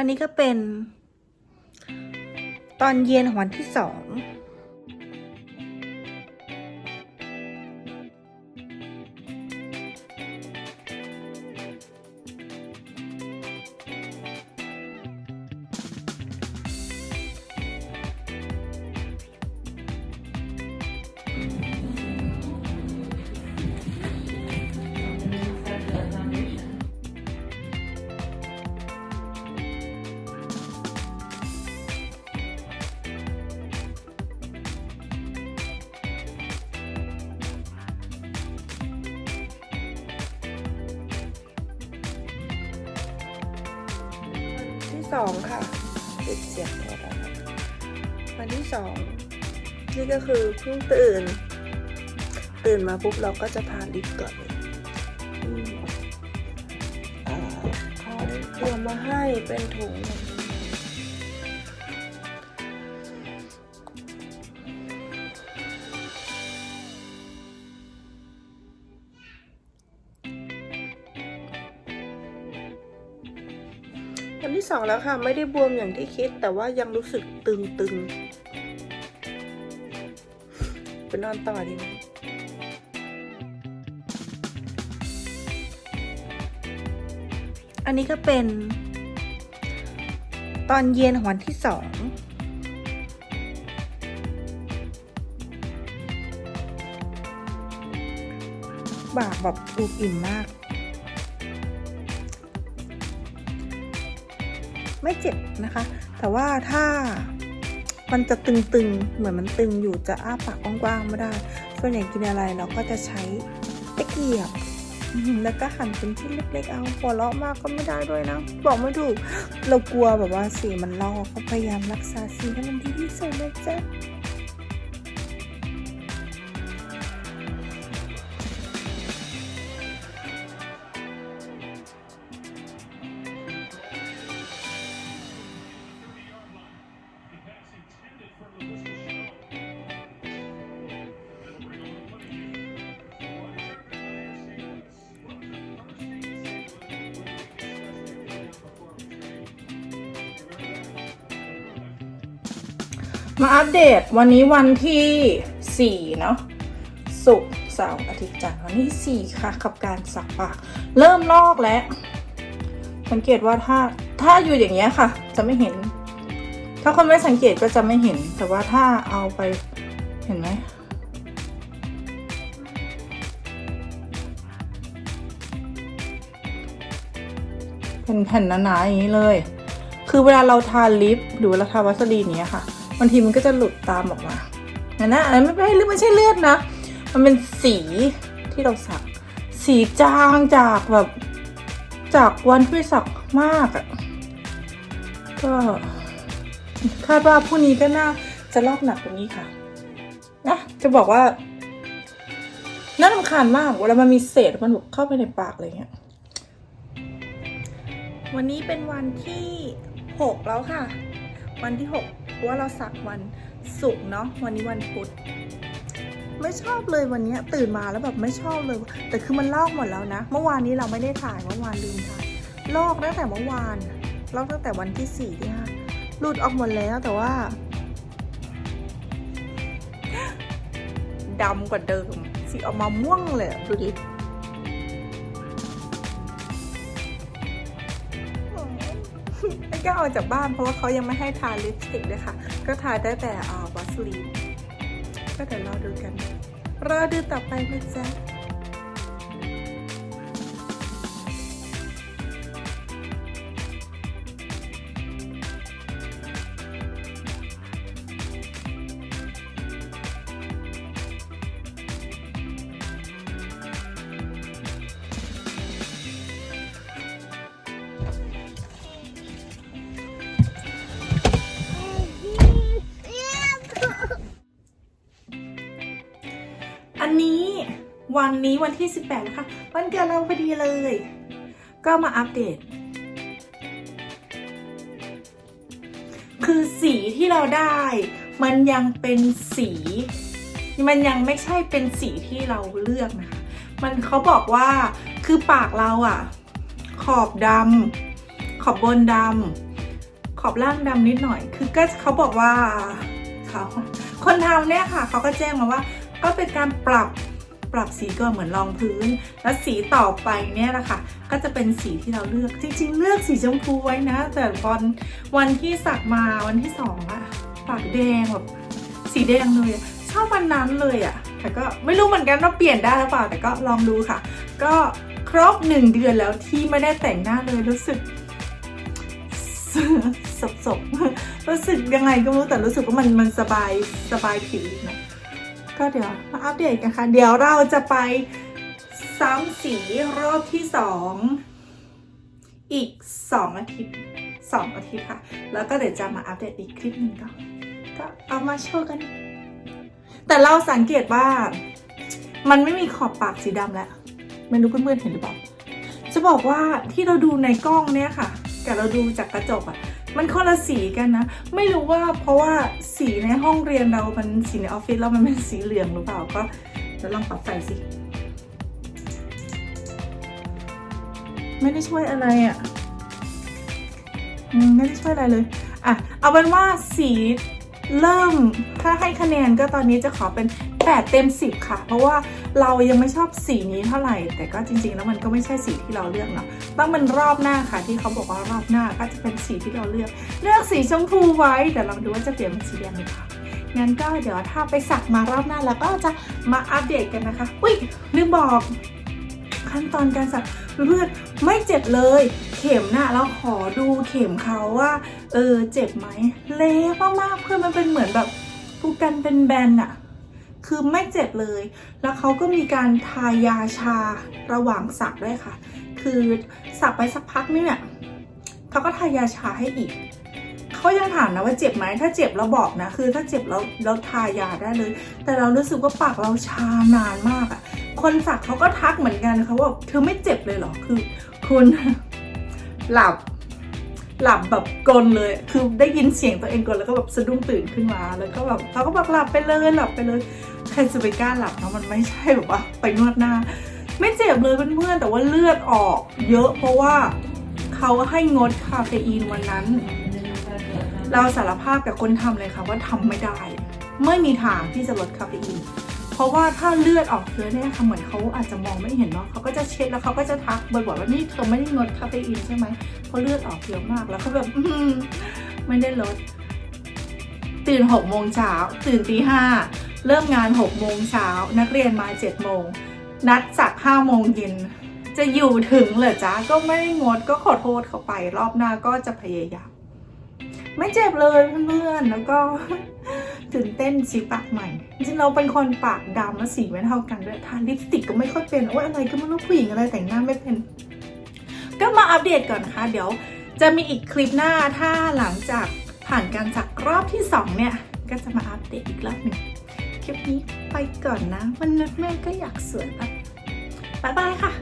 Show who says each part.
Speaker 1: อันนี้ก็เป็น ตอนเย็นของวันที่สอง สองค่ะปิดเสียงหมดแล้วนะวันที่สองนี่ก็คือเพิ่งตื่น ตื่นมาปุ๊บเราก็จะทานลิปก่อนเลยอืมอ่าเขาเตรียมมาให้เป็นถุง นที่สองแล้วค่ะ ไม่ได้บวมอย่างที่คิด แต่ว่ายังรู้สึกตึงๆไปนอนต่อดีไหมอันนี้ก็เป็น ตอนเย็นของวันที่สองบากแบบอุบอิ่มมาก ไม่เจ็บนะคะ แต่ว่าถ้ามันจะตึงๆ เหมือนมันตึงอยู่จะอ้าปากกว้างๆไม่ได้ ส่วนใหญ่กินอะไรเราก็จะใช้ตะเกียบ แล้วก็หั่นเป็นชิ้นเล็กๆ เอาหัวเราะมากก็ไม่ได้ด้วยนะ บอกไม่ถูก เรากลัวแบบว่าสีมันลอกก็พยายามรักษาสีให้มันดีที่สุดนะจ๊ะ
Speaker 2: มาอัปเดตวันนี้วันที่ 4 เนาะศุกร์เสาร์อาทิตย์จันทร์วันที่ 4 ค่ะ กับการสักปาก เริ่มลอกแล้ว สังเกตว่าถ้าถ้าอยู่อย่างเงี้ยค่ะ จะไม่เห็น ถ้าคนไม่สังเกตก็จะไม่เห็น แต่ว่าถ้าเอาไปเห็นไหมเป็นแผ่นหนาๆอย่างนี้เลย คือเวลาเราทาลิปหรือเวลาทาวัสลีนเนี้ยค่ะ บางทีมันก็จะหลุดตามออกมาอันนั้นอันนั้นไม่ใช่เลือดไม่ใช่เลือดนะ มันเป็นสีที่เราสัก สีจางจากแบบ จากวันที่สักมากอะ่ะก็คาดว่าพรุ่งนี้ก็น่าจะลอกหนักกว่านี้ค่ะนะจะบอกว่าน่ารำคาญมากเวลามันมีเศษมันเข้าไปในปากอะไรเงี้ย
Speaker 1: วันนี้เป็นวันที่ 6 แล้วค่ะ วันที่ 6 ราะว่าเราสักวันศุกร์เนาะวันนี้วันพุธไม่ชอบเลยวันนี้ตื่นมาแล้วแบบไม่ชอบเลย แต่คือมันลอกหมดแล้วนะ เมื่อวานนี้เราไม่ได้ถ่ายเมื่อวานลืมถ่ายลอกตั้งแต่เมื่อวานลอกตั้งแต่วันที่สี่ที่ห้าหลุดออกหมดแล้วแต่ว่าดำกว่าเดิมสีออกมาม่วงเลยดูดิ กล้าออกจากบ้านเพราะว่าเขายังไม่ให้ทาลิปสติกเลยค่ะ ก็ทาได้แต่อ่าวัสลีนก็เดี๋ยวรอดูกันรอดูต่อไปนะจ๊ะ
Speaker 2: วันนี้วันที่ 18 นะคะ วันเกิดเราพอดีเลย ก็มาอัปเดต คือสีที่เราได้ มันยังเป็นสี มันยังไม่ใช่เป็นสีที่เราเลือกนะคะ มันเขาบอกว่าคือปากเราอะขอบดำขอบบนดำขอบล่างดำนิดหน่อย คือก็เขาบอกว่าเขาคนทำเนี่ยค่ะ เขาก็แจ้งมาว่า ก็เป็นการปรับ ปรับสีก็เหมือนรองพื้น แล้วสีต่อไปเนี่ยนะคะก็จะเป็นสีที่เราเลือกจริง ๆ เลือกสีชมพูไว้นะ แต่วันวันที่สักมาวันที่สองอะปากแดงแบบสีแดงเลยชอบวันนั้นเลยอะแต่ก็ไม่รู้เหมือนกันว่าเปลี่ยนได้หรือเปล่าแต่ก็ลองดูค่ะ ก็ครบหนึ่งเดือนแล้วที่ไม่ได้แต่งหน้าเลยรู้สึกสบสบๆรู้สึกยังไงก็ไม่รู้แต่รู้สึกว่ามันมันสบายสบายผิวนะ ก็เดี๋ยวมาอัปเดตกันค่ะ เดี๋ยวเราจะไปซ้ำสีรอบที่สองอีกสองอาทิตย์สองอาทิตย์ค่ะ แล้วก็เดี๋ยวจะมาอัปเดตอีกคลิปหนึ่งก็ก็เอามาโชว์กัน แต่เราสังเกตว่า มันไม่มีขอบปากสีดำแล้วไม่รู้เพื่อนๆเห็นหรือเปล่าจะบอกว่าที่เราดูในกล้องเนี่ยค่ะกับเราดูจากกระจกอะ่ะ มันคนละสีกันนะ ไม่รู้ว่าเพราะว่าสีในห้องเรียนเรามันสีในออฟฟิศเรามันเป็นสีเหลืองหรือเปล่าก็เดี๋ยวลองปรับไฟสิ ไม่ได้ช่วยอะไรอะ่ะไม่ได้ช่วยอะไรเลย อะ เอาเป็นว่าสีเริ่มถ้าให้คะแนนก็ตอนนี้จะขอเป็น 8 เต็ม 10 ค่ะ เพราะว่า เรายังไม่ชอบสีนี้เท่าไหร่ แต่ก็จริง ๆ แล้วมันก็ไม่ใช่สีที่เราเลือกเนาะต้องเป็นรอบหน้าค่ะ ที่เขาบอกว่ารอบหน้าก็จะเป็นสีที่เราเลือก เลือกสีชมพูไว้แต่ลองดูว่าจะเปลี่ยนเป็นสีแดงไหรือเปล่างั้นก็เดี๋ยวถ้าไปสักมารอบหน้าแล้วก็จะมาอัปเดตกันนะคะ อุ้ยลืมบอกขั้นตอนการสักเพื่อนไม่เจ็บเลย เข็มน่ะเราขอดูเข็มเขาว่าเออเจ็บไหมเละมากๆเพื่อนมันเป็นเหมือนแบบผูกกันเป็นแบนอะ คือไม่เจ็บเลย แล้วเขาก็มีการทายาชาระหว่างสักด้วยค่ะ คือสักไปสักพักนึงเนี่ยเขาก็ทายาชาให้อีก เขายังถามนะว่าเจ็บไหม ถ้าเจ็บเราบอกนะ คือถ้าเจ็บเราเราทายาได้เลย แต่เรารู้สึกว่าปากเราชานานมากอะคนสักเขาก็ทักเหมือนกันเขาว่าเธอไม่เจ็บเลยเหรอ คือคุณหลับ หลับแบบกลนเลย คือได้ยินเสียงตัวเองกลนแล้วก็แบบสะดุ้งตื่นขึ้นมา แล้วก็แบบเขาก็บอกหลับไปเลยหลับไปเลย ใครจะไปกล้าหลับเนาะมันไม่ใช่แบบว่าไปนวดหน้า ไม่เจ็บเลยเพื่อนๆแต่ว่าเลือดออก เยอะเพราะว่าเขาให้งดคาเฟอีนวันนั้น เราสารภาพกับคนทำเลยค่ะว่าทำไม่ได้ ไม่มีทางที่จะลดคาเฟอีน ราะว่าถ้าเลือดออกเยอะเนี่ยค่ะเหมือนเขาอาจจะมองไม่เห็นเนาะเขาก็จะเช็ดแล้วเขาก็จะทักบ่อยๆว่านี่เธอไม่ได้งดคาเฟอีนใช่ไหมเพราะเลือดออกเยอะมากแล้วเขาแบบอื้อหือไม่ได้ลด ตื่นหกโมงเช้าตื่นตีห้าเริ่มงานหกโมงเช้านักเรียนมาเจ็ดโมงนัดสักห้าโมงเย็นจะอยู่ถึงเหรอจ๊ะก็ไม่ได้งดก็ขอโทษเขาไป รอบหน้าก็จะพยายามไม่เจ็บเลยเพื่อนๆแล้วก็ ตื่นเต้นสีปากใหม่ จริงเราเป็นคนปากดำและสีไม่เท่ากันด้วยทาลิปสติกก็ไม่ค่อยเป็นว่าอะไรก็ไม่รู้ผู้หญิงอะไรแต่งหน้าไม่เป็น ก็มาอัปเดตก่อนนะคะ เดี๋ยวจะมีอีกคลิปหน้าถ้าหลังจากผ่านการสักรอบที่สองเนี่ย ก็จะมาอัปเดตอีกรอบหนึ่งคลิปนี้ไปก่อนนะวันนัดแม่ก็อยากสวยแบบบ๊ายบายค่ะ